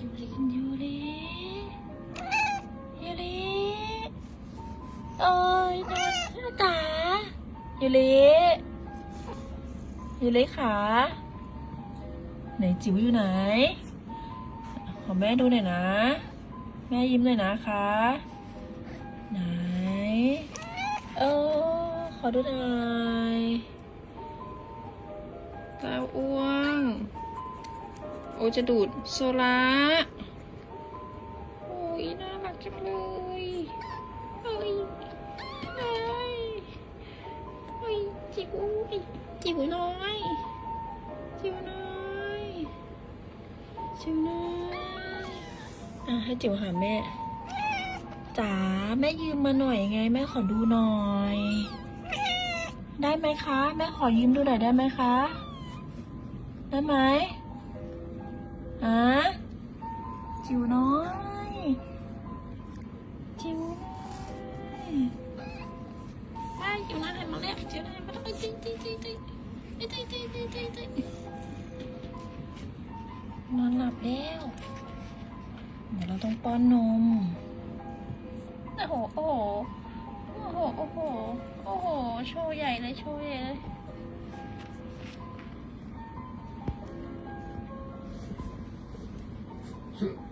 ยูริยูริยูริโอ้ยนอนจ๋ายูริยูริขาไหนจิ๋วอยู่ไหน ขอแม่ดูหน่อยนะ แม่ยิ้มหน่อยนะคะไหนเออขอดูหน่อยตาอ้วง โอจะดูดโซล่าโอ้ยน่ารักจังเลยเอ้ยเอ้ยเอ้ยจิ๋วจิ๋วน้อยจิ๋วน้อยจิ๋วน้อยอะให้จิ๋วหาแม่จ๋าแม่ยืมมาหน่อยไง แม่ขอดูหน่อย ได้ไหมคะ แม่ขอยืมดูหน่อยได้ไหมคะ ได้ไหม อะจิ๋วน้อยจิ๋วน้อยไปจิ๋วน้อยหันมาแล้วจิ๋วน้อยมาแล้วจิ๋วจิ๋วจิ๋วจิ๋วจิ๋วจิ๋วจิ๋วจิ๋วจิ๋วนอนหลับแล้วเดี๋ยวเราต้องป้อนนมโอ้โหโอ้โหโอ้โหโอ้โหโอ้โหโชว์ใหญ่เลยโชว์ใหญ่เลย 是。